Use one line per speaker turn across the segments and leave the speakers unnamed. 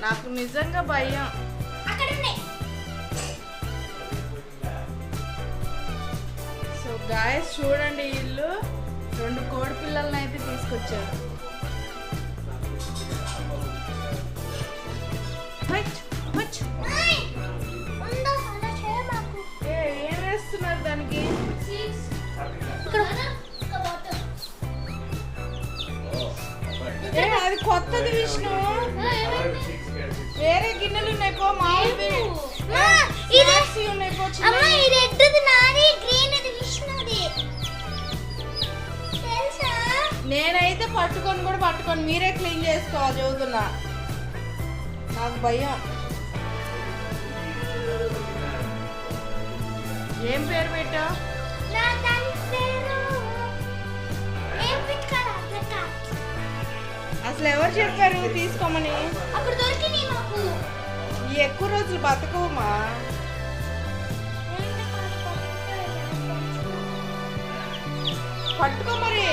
నాకు నిజంగా భయం. సో గాయస్ చూడండి వీళ్ళు రెండు కోడి పిల్లల్ని అయితే తీసుకొచ్చారు. ఏ, ఏం వేస్తున్నారు దానికి? అది కొత్తది విష్ణు. వేరే గిన్నెలు ఉన్నాయి పో మామూలువి.
మా, ఇది
ఉన్నాయి పో
అమ్మ. ఈ రెడ్ది నాది గ్రీన్ ఇది విష్ణుది. తెలుసా?
నేనైతే పట్టుకొని కూడా పట్టుకొని మీరే క్లీన్ చేసుకోవాలి చదువుతున్నా. నాకు భయం. ఏం పేరు
పెట్టా?
అసలు ఎవరు చెప్పారు? తీసుకోమని.
అక్కడ దొరికినాయి
ఎక్కువ రోజులు బతకవమ్మా పట్టుకో మరి.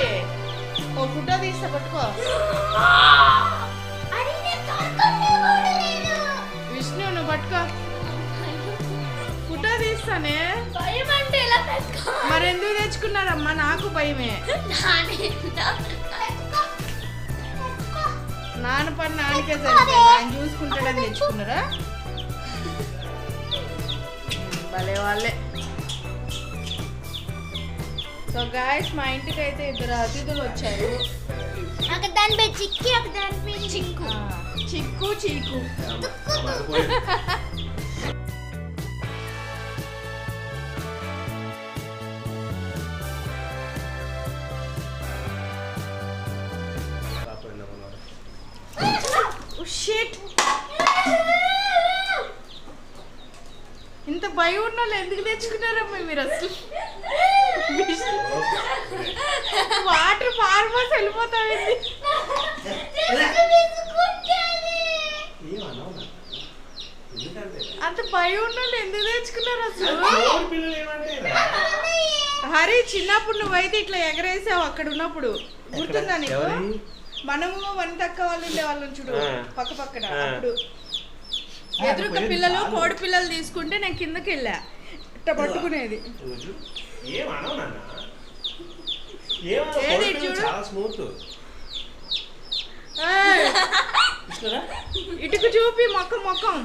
ఓ ఫోటో తీస్తే పట్టుకో. విష్ణు నువ్వు పట్టుకో. ఫోటో తీస్తానే మరి ఎందుకు తెచ్చుకున్నారమ్మా? నాకు భయమే. నాన్న పని నాన్నకే సరిపోయింది. ఆయన చూసుకుంటాడని తెచ్చుకున్నారా? భలే వాళ్ళే. సో గాయస్ మా ఇంటికి అయితే ఇద్దరు అతిథులు వచ్చారు.
ఒక ఒక చిక్కు.
చీకు. భయం ఉన్న వాళ్ళు ఎందుకు తెచ్చుకున్నారమ్మా మీరు అసలు? వాటర్ పారిపోసి వెళ్ళిపోతామండి అంత భయం ఉన్న వాళ్ళు ఎందుకు తెచ్చుకున్నారు అసలు? హరి చిన్నప్పుడు నువ్వైతే ఇట్లా ఎగరేసావు అక్కడ ఉన్నప్పుడు. గుర్తుందా నీకు? మనము వనితక్క వాళ్ళు ఉండే వాళ్ళని చూడు. పక్క పక్కన. అప్పుడు ఎదురుక పిల్లలు కోడి పిల్లలు తీసుకుంటే నేను కిందకి వెళ్ళా. ఇట్ట పట్టుకునేది. ఏది చూడు? ఇటుకు చూపి మొక్క మొక్కం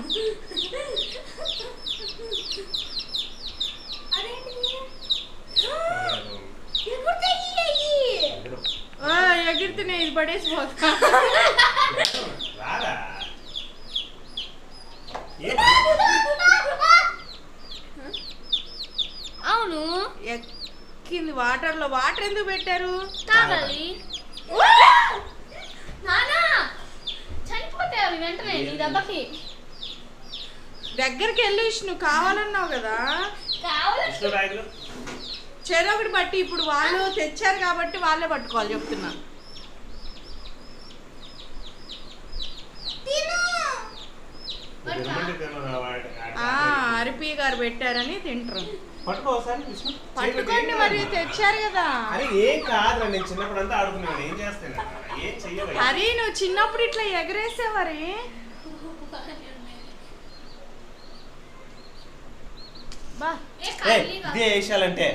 ఎగిరితేనే ఇది పడేసి పోతా.
అవును.
ఎక్కింది వాటర్లో వాటర్ ఎందుకు పెట్టారు?
తాగాలి. నానా చనిపోతాయి అవి వెంటనే నీ దెబ్బకి.
దగ్గరికి వెళ్ళి నువ్వు కావాలన్నావు కదా.
కావాలి
చెరొకటి బట్టి ఇప్పుడు వాళ్ళు తెచ్చారు కాబట్టి వాళ్ళే పట్టుకోవాలి చెప్తున్నా ఆ అరిపి గారు పెట్టారని తింటారు. పట్టుకోండి మరి తెచ్చారు కదా.
అరే ఏం కాదురా నేను చిన్నప్పుడు అంతా ఏం చేస్తాను? ఏం
హరి నువ్వు చిన్నప్పుడు ఇట్లా ఎగరేసేవారి? బా.
ఏ
ఏ
ఖాళీగా.
ఇదే వేసాలంటే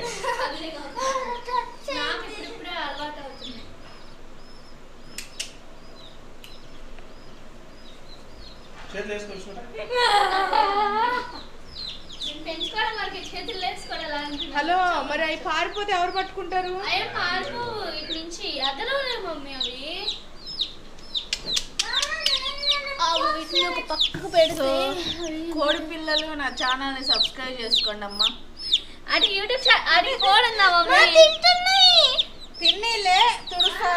హలో మరి అవి పారిపోతే ఎవరు పట్టుకుంటారు?
నుంచి మమ్మీ అవి. ఒక పక్కకు పెడితే.
కోడి పిల్లలు నా ఛానల్ని సబ్స్క్రైబ్ చేసుకోండి అమ్మా.
అది యూట్యూబ్ అది కోడుందా మమ్మీ? తింటున్నాయి.
తిన్నీలే తుడుస్తా.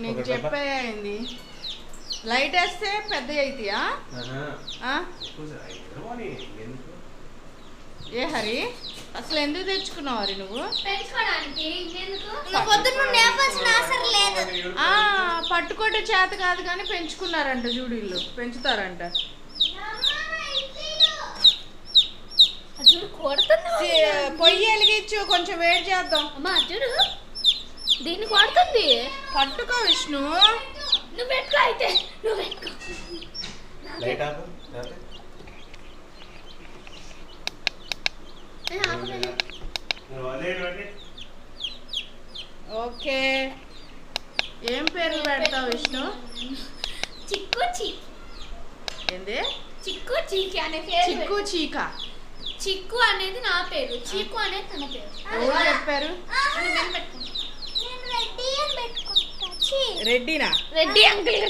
నీకు
ఒక డబ్బా.
చెప్పేయండి. లైట్ వేస్తే పెద్ద
ఎందుకు?
ఏ హరి అసలు ఎందుకు తెచ్చుకున్నావు హరి నువ్వు?
పెంచుకోవడానికి.
పట్టుకోటే చేత కాదు కానీ పెంచుకున్నారంట చూడు వీళ్ళు. పెంచుతారంట. పొయ్యి వెలిగించు కొంచెం వేడి చేద్దాం.
అమ్మా అర్జున్ దీన్ని కొడుతుంది
పట్టుకో విష్ణు.
నువ్వు పెట్టుకో అయితే నువ్వు పెట్టుకో
ఓకే. ఏం పేర్లు పెడతావు విష్ణు?
చిక్కు చి.
ఏంది?
చిక్కు చీకి అనే పేరు
చిక్కు చీక?
చిక్కు అనేది నా పేరు. చీకు అనేది తన పేరు.
ఎవరు చెప్పారు. రెడ్డినా?
రెడ్డి అంకుల్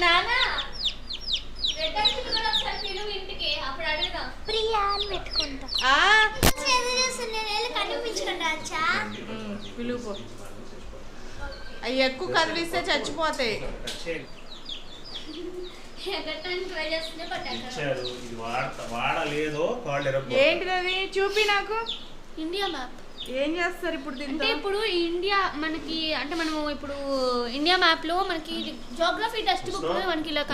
నాన్న. రెడ్డి అంకుల్ కూడా ఒకసారి పిలువు ఇంటికి. అప్పుడు అడుగుదాం. ప్రియా అని పెట్టుకుంటా.
ఆ.
నేను వెళ్ళి కనిపించకుండా అచ్చా
ఉమ్, పిలువు పో. అవి ఎక్కువ కదిలిస్తే చచ్చిపోతాయి ఏంటిది అది? చూపి నాకు.
ఇండియా మ్యాప్
ఏం చేస్తారు ఇప్పుడు
అంటే ఇప్పుడు ఇండియా మనకి అంటే మనం ఇప్పుడు ఇండియా మ్యాప్లో మనకి జోగ్రఫీ టెక్స్ట్ బుక్లో మనకి ఇలా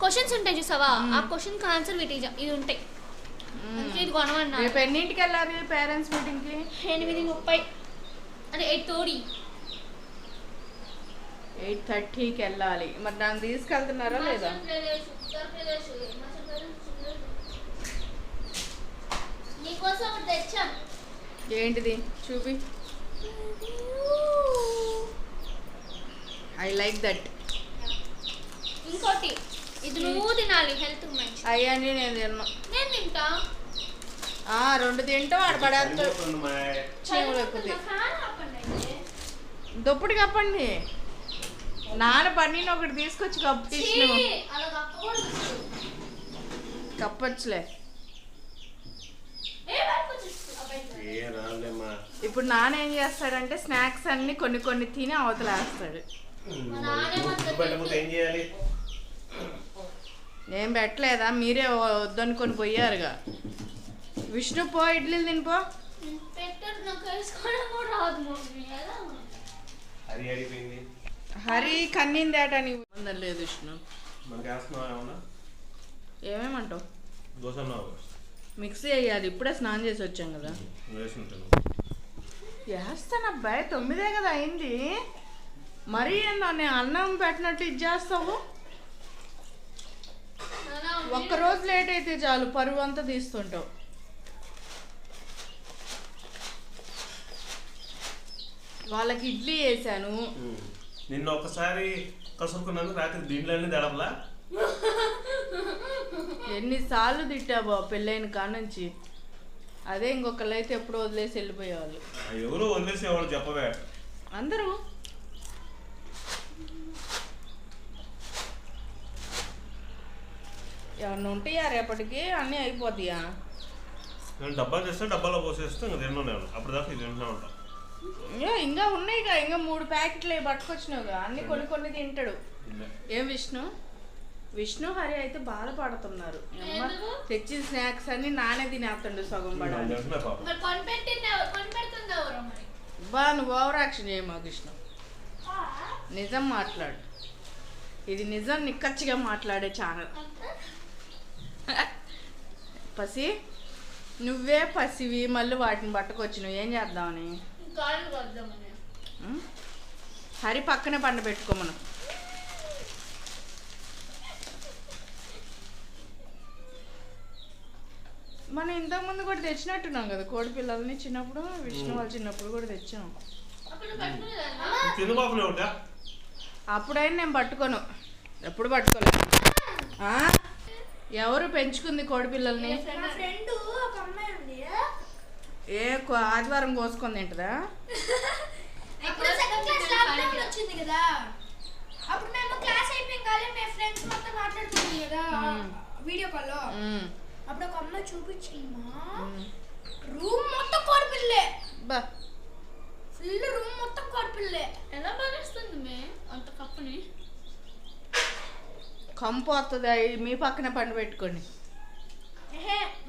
క్వశ్చన్స్ ఉంటాయి చూసావా? ఆ క్వశ్చన్ ఆన్సర్ వీటి ఇది ఉంటాయి. ఇది కొనమన్నా
రేపు ఎన్నింటికి వెళ్ళాలి పేరెంట్స్ మీటింగ్కి
ఎనిమిది ముప్పై. అంటే ఎయిట్ తోడి
ఎయిట్ థర్టీకి వెళ్ళాలి మరి నన్ను తీసుకెళ్తున్నారా లేదా? ఏంటిది? చూపి. ఐ లైక్ దట్
ఇంకోటి ఇది నువ్వు తినాలి హెల్త్ మంచి
అయ్యని నేను తిన్నా.
నేను తింటా?
ఆ, రెండు తింటాం ఆడ పడేస్తాడు చీమలు. దుప్పటి కప్పండి. నాన్న పన్నీని ఒకటి తీసుకొచ్చి
అలా కప్పకూడదు.
కప్పచ్చులే. ఇప్పుడు నాన్న ఏం చేస్తాడంటే స్నాక్స్ అన్ని కొన్ని కొన్ని తిని అవతలేస్తాడు.
ఏం చేయాలి?
నేను పెట్టలేదా? మీరే వద్దనుకొని పోయారుగా. విష్ణు పో ఇడ్లీలు తినిపో హరి కన్నిందేట నీకు? సంబంధం లేదు విష్ణు. ఏమేమంటావు? మిక్సీ అయ్యాలి ఇప్పుడే స్నానం చేసి వచ్చాం కదా. వేస్తాను అబ్బాయి తొమ్మిదే కదా అయింది. మరీ ఏందో నేను అన్నం పెట్టినట్టు ఇది చేస్తావు?
అలా ఉంది.
ఒక్క రోజు లేట్ అయితే చాలు పరువు అంతా తీస్తుంటావు. వాళ్ళకి ఇడ్లీ వేసాను
నిన్న ఒకసారి కసురుకున్నాను రాత్రి దీంట్లోనే దడపలా
ఎన్నిసార్లు తిట్టాబో పెళ్ళైన కానుంచి అదే ఇంకొకళ్ళు అయితే ఎప్పుడు వదిలేసి వెళ్ళిపోయేవాళ్ళు.
ఎవరో వదిలేసేవాడు చెప్పవే.
అందరూ ఏమన్నా ఉంటాయా రేపటికి అన్నీ అయిపోతాయా?
నేను డబ్బా చేస్తే డబ్బాలో పోసేస్తే ఇంకా తిన్నాను నేను. అప్పుడు దాకా ఇది తింటున్నా ఉంటా.
ఇంకా ఇంకా ఉన్నాయిగా ఇంకా మూడు ప్యాకెట్లు అవి పట్టుకొచ్చినావుగా అన్ని కొన్ని కొన్ని తింటాడు. ఏం విష్ణు? విష్ణు హరి అయితే బాధపడుతున్నారు? తెచ్చిన స్నాక్స్ అన్ని నానే తినేస్తాడు సగం పడాలి. బా నువ్వు ఓవర్ యాక్షన్ చేయ మా కృష్ణ నిజం మాట్లాడు. ఇది నిజం నిక్కచ్చిగా మాట్లాడే ఛానల్. పసి? నువ్వే పసివి మళ్ళీ వాటిని పట్టుకొచ్చి నువ్వు ఏం చేద్దామని? హరి పక్కనే పండ పెట్టుకో మనం. మనం ఇంతకుముందు కూడా తెచ్చినట్టున్నాం కదా కోడి పిల్లల్ని చిన్నప్పుడు విష్ణు వాళ్ళు చిన్నప్పుడు కూడా తెచ్చాం. అప్పుడైనా నేను పట్టుకోను. ఎప్పుడు పట్టుకోలేదు. ఆ? ఎవరు పెంచుకుంది కోడి పిల్లల్ని?
నా ఫ్రెండ్ ఒక అమ్మాయి ఉంది.
ఏ కో- ఆదివారం కోసుకొని తింటదా?
వచ్చింది కదా. అప్పుడు మేము క్లాస్ అయిపోయాం కానీ మేము ఫ్రెండ్స్ మొత్తం మాట్లాడుతున్నాం కదా. వీడియో కాల్లో.
ఉమ్,
అప్పుడు ఒక చూపించింది. రూమ్ మొత్తం కోడిపిల్లే
బా.
ఫుల్ రూమ్ మొత్తం కోడిపిల్లే ఎలా బాగేస్తుంది మే? అంత కప్పుని?
కంపు వస్తుంది మీ పక్కన పండు పెట్టుకోండి.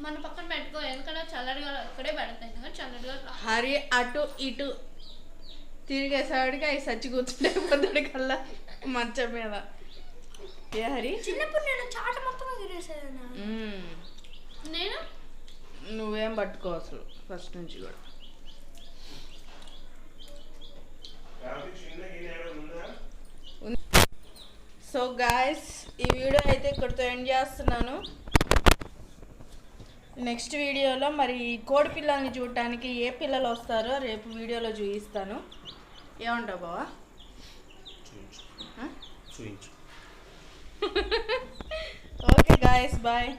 మన పక్కన పెట్టుకో ఎందుకంటే చల్లడిగా అక్కడే పెడతాయి చల్లడిగా హరి అటు ఇటు. తిరిగేసాడికి అవి సచ్చి కూర్చుంటే కల్లా మంచం మీద. ఏ హరి?
చిన్నప్పుడు నేను చాట మొత్తం
తిరిగేసాను
నేను?
నువ్వేం పట్టుకో అసలు ఫస్ట్ నుంచి కూడా. సో గాయస్ ఈ వీడియో అయితే ఇక్కడితో ఎండ్ చేస్తున్నాను. నెక్స్ట్ వీడియోలో మరి కోడి పిల్లల్ని చూడటానికి ఏ పిల్లలు వస్తారో రేపు వీడియోలో చూపిస్తాను. ఏమంటావు బావా? Okay guys bye